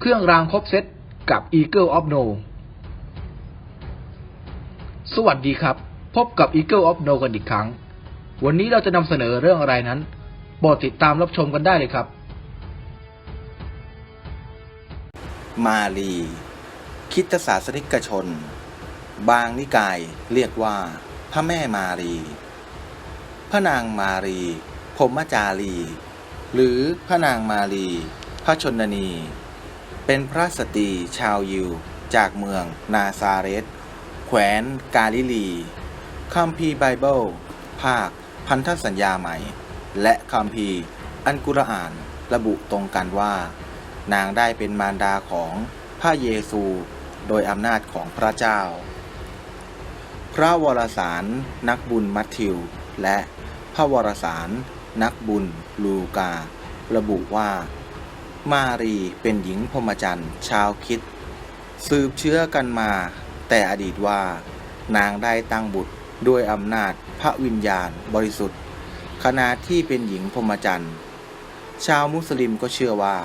เครื่องรางครบเซตกับ Eagle of No สวัสดีครับ พบกับ Eagle of No กันอีกครั้ง วันนี้เราจะนำเสนอเรื่องอะไรนั้นโปรดติดตามรับชมกันได้เลยครับ มาลี คิดศาสนิกชน บางนิกายเรียกว่า พระแม่มารี พระนางมารีพรมจารี หรือพระนางมารี พระชนนี เป็นพระสตรีชาวยิว จากเมืองนาซาเรตแขวนกาลิลีคัมภีร์ไบเบิล ภาค พันธสัญญาใหม่ และคัมภีร์อันกุรอานระบุตรงกันว่า นางได้เป็นมารดาของพระเยซู โดยอำนาจของพระเจ้า พระวรสารนักบุญมัทธิว และพระวรสารนักบุญลูกา ระบุว่า มารีเป็นหญิงพรหมจรรย์ชาวคิด สืบเชื้อกันมา แต่อดีตว่า นางได้ตั้งบุตรด้วยอำนาจพระวิญญาณบริสุทธิ์ขณะที่เป็นหญิงพรหมจรรย์ชาวมุสลิมก็เชื่อว่า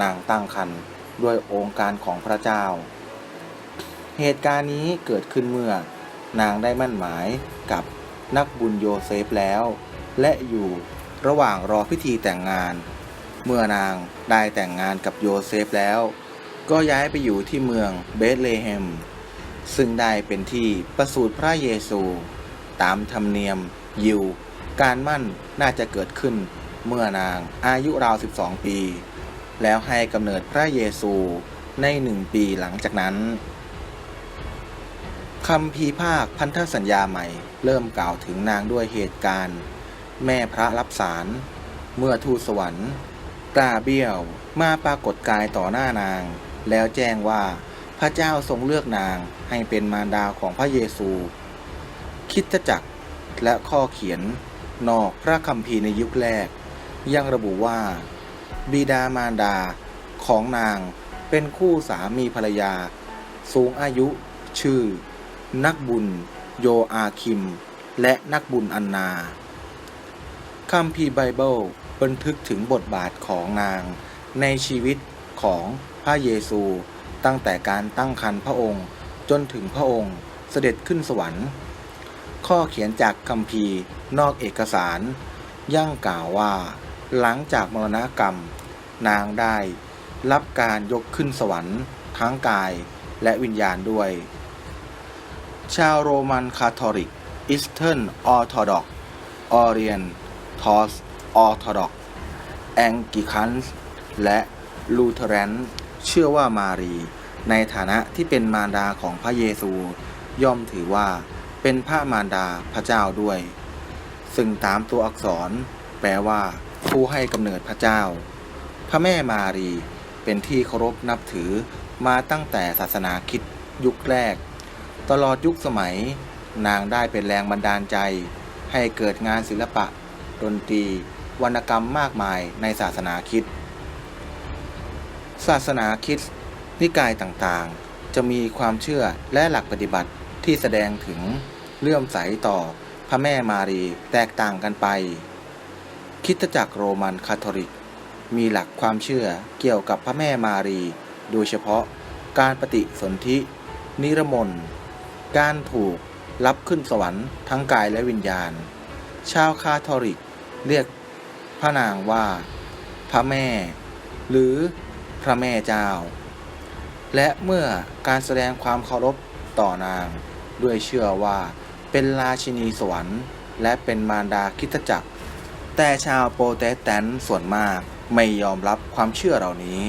นางตั้งครรภ์ด้วยองค์การของพระเจ้า เหตุการณ์นี้เกิดขึ้นเมื่อนางได้มั่นหมายกับนักบุญโยเซฟแล้ว และอยู่ระหว่างรอพิธีแต่งงาน เมื่อนางได้แต่งงานกับโยเซฟแล้ว ก็ย้ายไปอยู่ที่เมืองเบธเลเฮม ซึ่งได้เป็นที่ประสูติพระเยซู ตามธรรมเนียมยิว การมั่นน่าจะเกิดขึ้นเมื่อนางอายุราว 12 ปี แล้วให้กำเนิดพระเยซูในหนึ่งปีหลังจากนั้นคำพีภาคพันธสัญญาใหม่ เริ่มกล่าวถึงนางด้วยเหตุการณ์ แม่พระรับสาร เมื่อทูตสวรรค์ กาเบี้ยวมาปรากฏกายต่อหน้านาง แล้วแจ้งว่าพระเจ้าทรงเลือกนางให้เป็นมารดาของพระเยซู คิดจักรและข้อเขียนนอกพระคัมภีร์ในยุคแรก ยังระบุว่า บิดามารดาของนางเป็นคู่สามีภรรยา สูงอายุ ชื่อ นักบุญ โยอาคิม และนักบุญอันนาคัมภีร์ไบเบิล บันทึกถึงบทบาทของนาง ในชีวิตของพระเยซู ตั้งแต่การตั้งครรภ์พระองค์จนถึงพระองค์เสด็จขึ้นสวรรค์ ข้อเขียนจากคัมภีร์นอกเอกสาร ย่างกล่าวว่า หลังจากมรณกรรม นางได้ รับการยกขึ้นสวรรค์ทั้งกายและวิญญาณด้วย ชาวโรมันคาทอลิกอิสเทิร์นออร์โธดอกออเรียนทอส ออร์โธดอกแองกิคันส์และลูเทเรนเชื่อว่ามารี ในฐานะที่เป็นมารดาของพระเยซู ย่อมถือว่าเป็นพระมารดาพระเจ้าด้วย ซึ่งตามตัวอักษร แปลว่า ผู้ให้กำเนิดพระเจ้า พระแม่มารีเป็นที่เคารพนับถือมาตั้งแต่ศาสนาคิดยุคแรก ตลอดยุคสมัย นางได้เป็นแรงบันดาลใจ ให้เกิดงานศิลปะ ดนตรี วรรณกรรมมากมายในศาสนาคิด ศาสนาคริสต์นิกายต่างๆ จะมีความเชื่อและหลักปฏิบัติที่แสดงถึงเลื่อมใสต่อพระแม่มารีแตกต่างกันไปคริสตจักรโรมันคาทอลิก มีหลักความเชื่อเกี่ยวกับพระแม่มารี โดยเฉพาะการปฏิสนธิ นิรมนต์การถูกรับขึ้นสวรรค์ทั้งกายและวิญญาณ ชาวคาทอลิกเรียก พระนางว่า พระแม่ หรือพระแม่เจ้า และเมื่อการแสดงความเคารพต่อนาง ด้วยเชื่อว่าเป็นราชินีสวรรค์ และเป็นมารดาคิตจักร แต่ชาวโปรเตสแตนต์ส่วนมากไม่ยอมรับความเชื่อเหล่านี้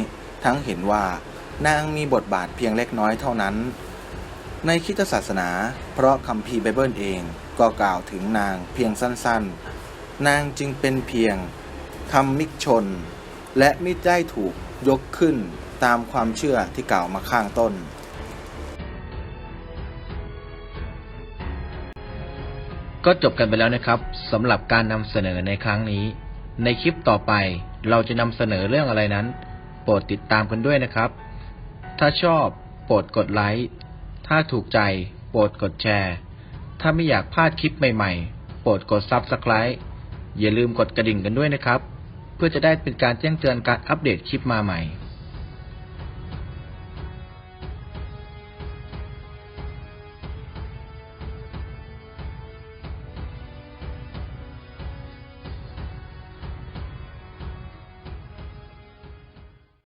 ทั้งเห็นว่านางมีบทบาทเพียงเล็กน้อยเท่านั้น ในคิตศาสนา เพราะคัมภีร์ไบเบิลเองก็กล่าวถึงนางเพียงสั้นๆ นางจึงเป็นเพียง ธรรมิกชน และมิได้ถูกยกขึ้นตามความเชื่อที่กล่าวมาข้างต้น ก็จบกันไปแล้วนะครับสำหรับการนำเสนอในครั้งนี้ ในคลิปต่อไปเราจะนำเสนอเรื่องอะไรนั้น โปรดติดตามกันด้วยนะครับ ถ้าชอบโปรดกดไลค์ถ้าถูกใจโปรดกดแชร์ ถ้าไม่อยากพลาดคลิปใหม่ๆ โปรดกด Subscribe อย่าลืมกดกระดิ่งกันด้วยนะครับ พื่อจะได้เป็นการแจ้งเตือนการอัปเดตคลิปมาใหม่